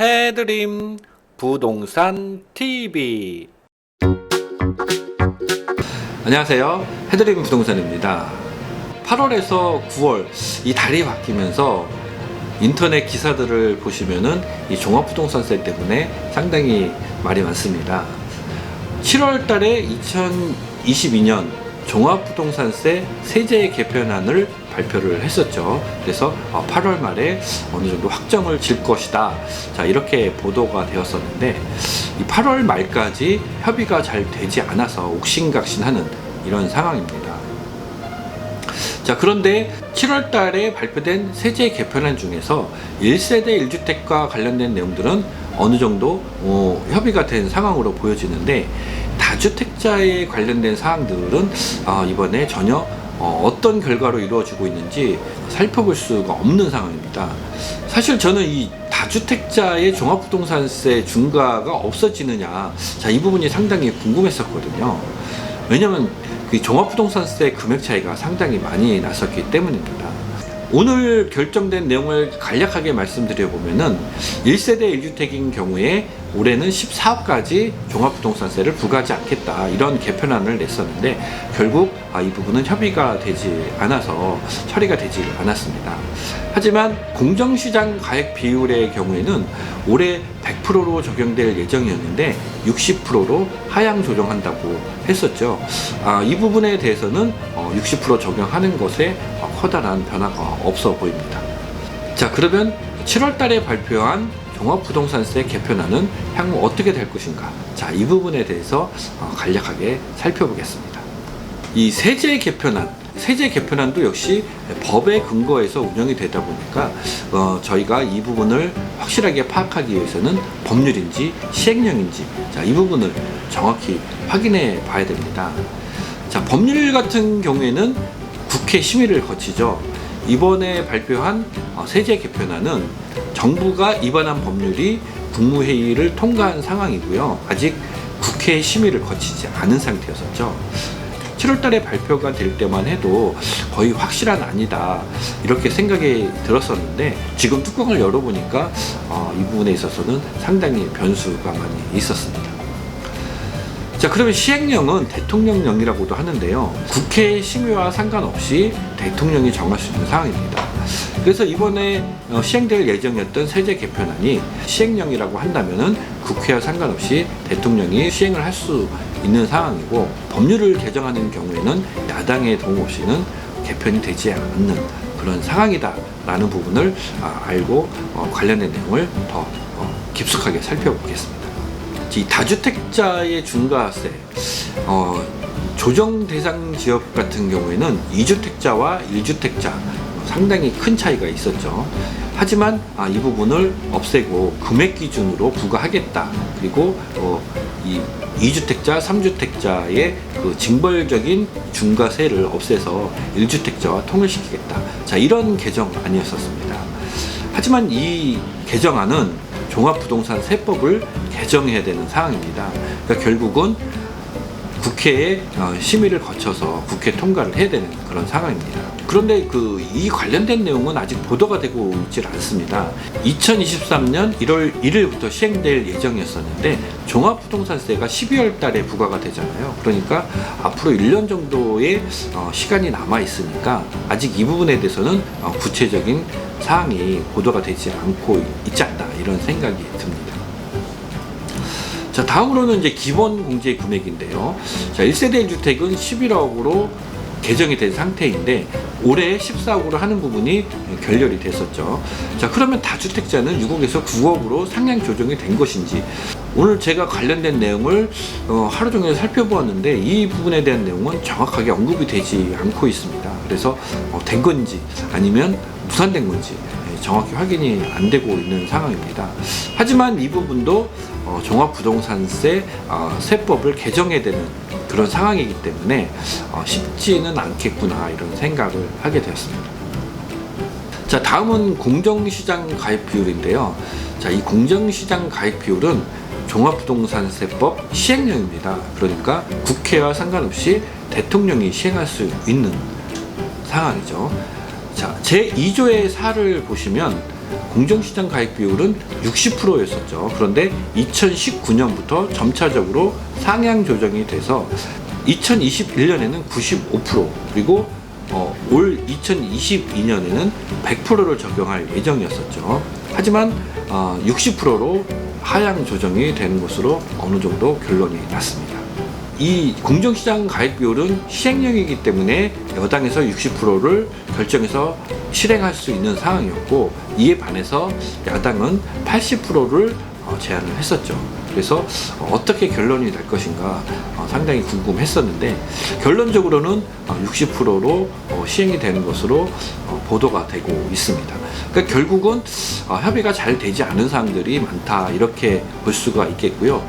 해드림 부동산 TV 안녕하세요. 해드림 부동산입니다. 8월에서 9월 이 달이 바뀌면서 인터넷 기사들을 보시면은 이 종합부동산세 때문에 상당히 말이 많습니다. 7월 달에 2022년 종합부동산세 세제 개편안을 발표를 했었죠. 그래서 8월 말에 어느 정도 확정을 질 것이다. 자, 이렇게 보도가 되었었는데 이 8월 말까지 협의가 잘 되지 않아서 옥신각신 하는 이런 상황입니다. 자, 그런데 7월 달에 발표된 세제 개편안 중에서 1세대 1주택과 관련된 내용들은 어느 정도 어, 협의가 된 상황으로 보여지는데 다주택자에 관련된 사항들은 어, 이번에 전혀 어, 떤 결과로 이루어지고 있는지 살펴볼 수가 없는 상황입니다. 사실 저는 이 다주택자의 종합부동산세 중과가 없어지느냐, 자, 이 부분이 상당히 궁금했었거든요. 왜냐면 그 종합부동산세 금액 차이가 상당히 많이 났었기 때문입니다. 오늘 결정된 내용을 간략하게 말씀드려 보면은 1세대 1주택인 경우에 올해는 14억까지 종합부동산세를 부과하지 않겠다 이런 개편안을 냈었는데 결국 아, 이 부분은 협의가 되지 않아서 처리가 되지 않았습니다. 하지만 공정시장 가액 비율의 경우에는 올해 100%로 적용될 예정이었는데 60%로 하향 조정한다고 했었죠. 아, 이 부분에 대해서는 어, 60% 적용하는 것에 어, 커다란 변화가 없어 보입니다. 자, 그러면 7월 달에 발표한 종합부동산세 개편안은 향후 어떻게 될 것인가? 자, 이 부분에 대해서 어, 간략하게 살펴보겠습니다. 이 세제 개편안, 세제 개편안도 역시 법에 근거해서 운영이 되다 보니까 어, 저희가 이 부분을 확실하게 파악하기 위해서는 법률인지 시행령인지 자, 이 부분을 정확히 확인해 봐야 됩니다. 자, 법률 같은 경우에는 국회 심의를 거치죠. 이번에 발표한 어, 세제 개편안은 정부가 입안한 법률이 국무회의를 통과한 상황이고요. 아직 국회 심의를 거치지 않은 상태였었죠. 7월 달에 발표가 될 때만 해도 거의 확실한 아니다. 이렇게 생각이 들었었는데 지금 뚜껑을 열어보니까 어, 이 부분에 있어서는 상당히 변수가 많이 있었습니다. 자, 그러면 시행령은 대통령령이라고도 하는데요. 국회 심의와 상관없이 대통령이 정할 수 있는 사항입니다. 그래서 이번에 어, 시행될 예정이었던 세제 개편안이 시행령이라고 한다면은 국회와 상관없이 대통령이 시행을 할 수 있는 상황이고 법률을 개정하는 경우에는 야당의 도움 없이는 개편이 되지 않는 그런 상황이다라는 부분을 아, 알고 어, 관련된 내용을 더 어, 깊숙하게 살펴보겠습니다. 이 다주택자의 중과세 어, 조정 대상 지역 같은 경우에는 2주택자와 1주택자 상당히 큰 차이가 있었죠. 하지만 아, 이 부분을 없애고 금액 기준으로 부과하겠다. 그리고 어, 이 2주택자, 3주택자의 그 징벌적인 중과세를 없애서 1주택자와 통일시키겠다. 자, 이런 개정 아니었었습니다. 하지만 이 개정안은 종합부동산 세법을 개정해야 되는 상황입니다. 그러니까 결국은 국회에 어, 심의를 거쳐서 국회 통과를 해야 되는 그런 상황입니다. 그런데 그 이 관련된 내용은 아직 보도가 되고 있질 않습니다. 2023년 1월 1일부터 시행될 예정이었었는데 종합부동산세가 12월 달에 부과가 되잖아요. 그러니까 앞으로 1년 정도의 어, 시간이 남아 있으니까 아직 이 부분에 대해서는 어, 구체적인 사항이 보도가 되지 않고 있지 않나 이런 생각이 듭니다. 자, 다음으로는 이제 기본 공제 금액인데요. 자, 1세대 1주택은 11억으로 개정이 된 상태인데 올해 14억으로 하는 부분이 결렬이 됐었죠. 자, 그러면 다주택자는 6억에서 9억으로 상향 조정이 된 것인지 오늘 제가 관련된 내용을 어, 하루 종일 살펴보았는데 이 부분에 대한 내용은 정확하게 언급이 되지 않고 있습니다. 그래서 어, 된 건지 아니면 무산된 건지 예, 정확히 확인이 안 되고 있는 상황입니다. 하지만 이 부분도 어, 종합부동산세 어, 세법을 개정해야 되는 그런 상황이기 때문에 어, 쉽지는 않겠구나 이런 생각을 하게 되었습니다. 자 다음은 공정시장 가입 비율인데요. 자이 공정시장 가입 비율은 종합부동산세법 시행령입니다. 그러니까 국회와 상관없이 대통령이 시행할 수 있는 상황이죠. 자, 제 2조의 4를 보시면 공정시장 가액 비율은 60%였었죠. 그런데 2019년부터 점차적으로 상향 조정이 돼서 2021년에는 95% 그리고 어, 올 2022년에는 100%를 적용할 예정이었었죠. 하지만 어, 60%로 하향 조정이 되는 것으로 어느 정도 결론이 났습니다. 이 공정시장 가액 비율은 시행령이기 때문에 여당에서 60%를 결정해서 실행할 수 있는 상황이었고 이에 반해서 야당은 80%를 어, 제안을 했었죠. 그래서 어, 어떻게 결론이 날 것인가 어, 상당히 궁금했었는데 결론적으로는 60%로 시행이 되는 것으로 어, 보도가 되고 있습니다. 그러니까 결국은 어, 협의가 잘 되지 않은 사항들이 많다 이렇게 볼 수가 있겠고요.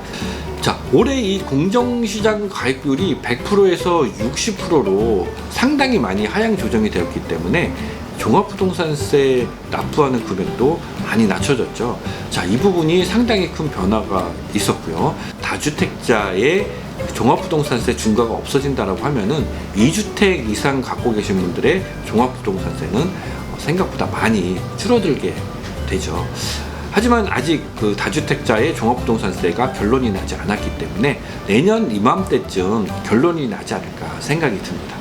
자, 올해 이 공정시장 비율이 100%에서 60%로 상당히 많이 하향 조정이 되었기 때문에 종합부동산세 납부하는 금액도 많이 낮춰졌죠. 자, 이 부분이 상당히 큰 변화가 있었고요. 다주택자의 종합부동산세 중과가 없어진다라고 하면은 2주택 이상 갖고 계신 분들의 종합부동산세는 생각보다 많이 줄어들게 되죠. 하지만 아직 그 다주택자의 종합부동산세가 결론이 나지 않았기 때문에 내년 이맘때쯤 결론이 나지 않을까 생각이 듭니다.